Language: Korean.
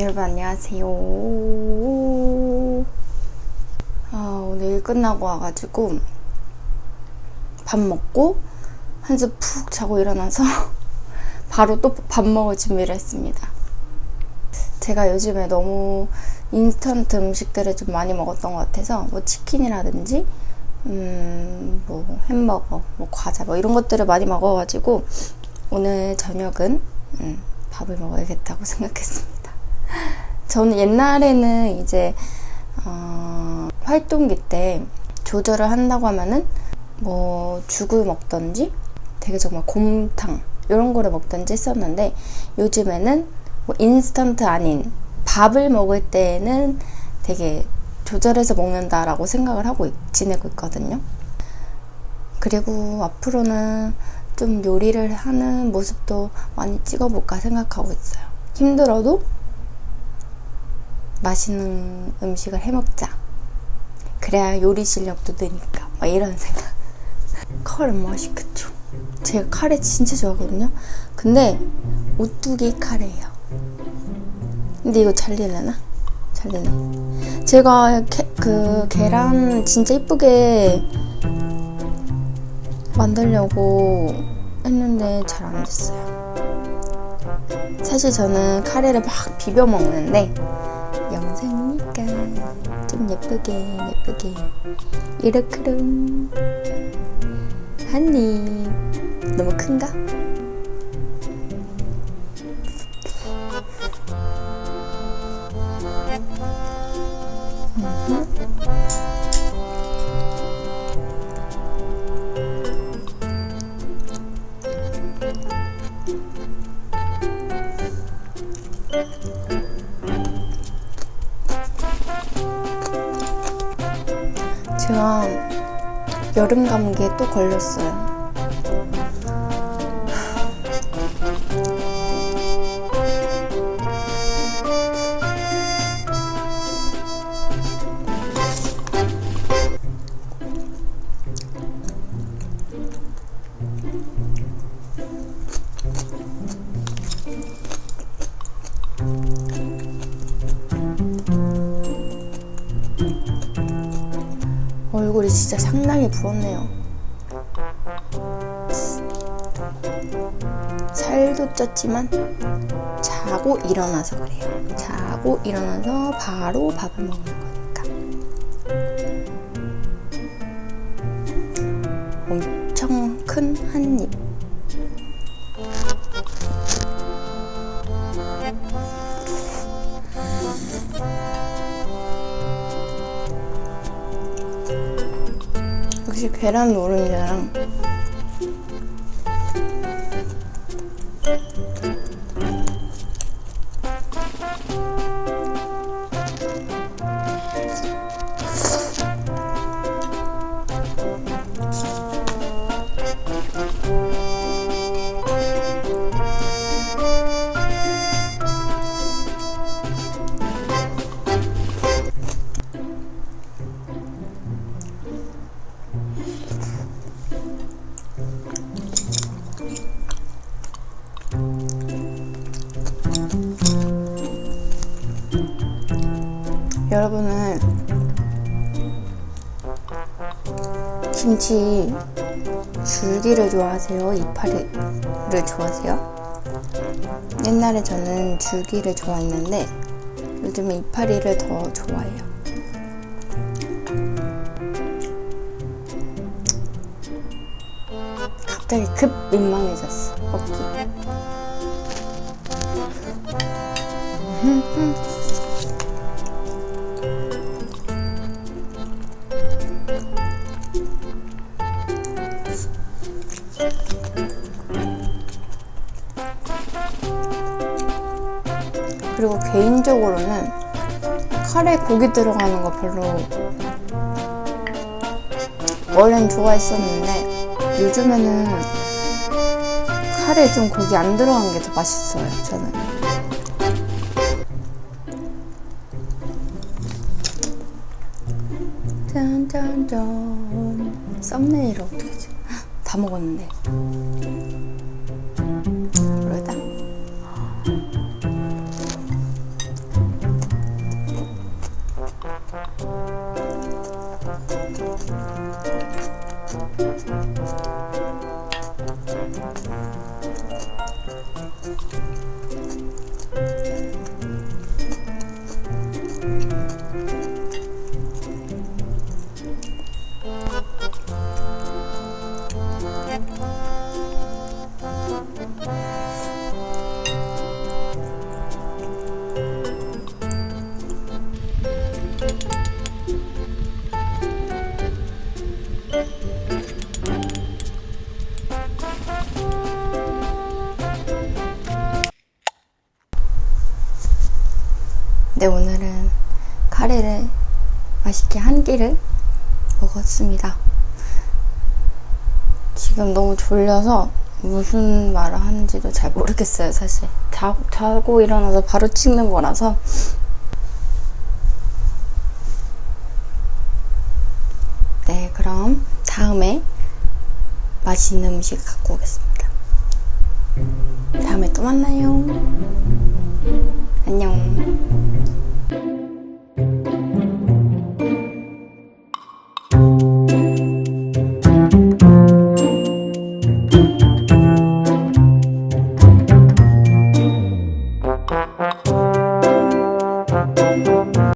여러분 안녕하세요. 아, 오늘 일 끝나고 와가지고 밥 먹고 한숨 푹 자고 일어나서 바로 또 밥 먹을 준비를 했습니다. 제가 요즘에 너무 인스턴트 음식들을 좀 많이 먹었던 것 같아서 뭐 치킨이라든지 음, 뭐 햄버거, 뭐 과자 뭐 이런 것들을 많이 먹어가지고 오늘 저녁은 음, 밥을 먹어야겠다고 생각했습니다. 저는 옛날에는 이제 어, 활동기 때 조절을 한다고 하면은 뭐 죽을 먹던지 되게 정말 곰탕 이런 거를 먹던지 했었는데 요즘에는 뭐 인스턴트 아닌 밥을 먹을 때는 되게 조절해서 먹는다라고 생각을 하고 있- 지내고 있거든요. 그리고 앞으로는 좀 요리를 하는 모습도 많이 찍어볼까 생각하고 있어요. 힘들어도 맛있는 음식을 해먹자. 그래야 요리 실력도 느니까. 막 이런 생각. 카레 맛있겠죠. 제가 카레 진짜 좋아하거든요. 근데 오뚜기 카레예요. 근데 이거 잘 되려나? 잘 되네. 제가 캐, 그 계란 진짜 이쁘게 만들려고 했는데 잘 안 됐어요. 사실 저는 카레를 막 비벼 먹는데 영상이니까 좀 예쁘게 예쁘게 이르크름 한입 너무 큰가? 제가 여름 감기에 또 걸렸어요. 얼굴이 진짜 상당히 부었네요. 살도 쪘지만 자고 일어나서 그래요. 자고 일어나서 바로 밥을 먹는 거니까. 엄청 큰 한 입. 역시 계란 노른자랑 여러분은 김치 줄기를 좋아하세요? 이파리를 좋아하세요? 옛날에 저는 줄기를 좋아했는데 요즘은 이파리를 더 좋아해요. 갑자기 급 민망해졌어 먹기. 그리고 개인적으로는 카레 고기 들어가는 거 별로 원래는 좋아했었는데 요즘에는 카레에 좀 고기 안 들어간 게 더 맛있어요 저는 짠짠짠 썸네일을 어떻게? 다 먹었는데 끼를 먹었습니다. 지금 너무 졸려서 무슨 말을 하는지도 잘 모르겠어요, 사실. 자, 자고 일어나서 바로 찍는 거라서. 네, 그럼 다음에 맛있는 음식 갖고 오겠습니다. 다음에 또 만나요. 안녕.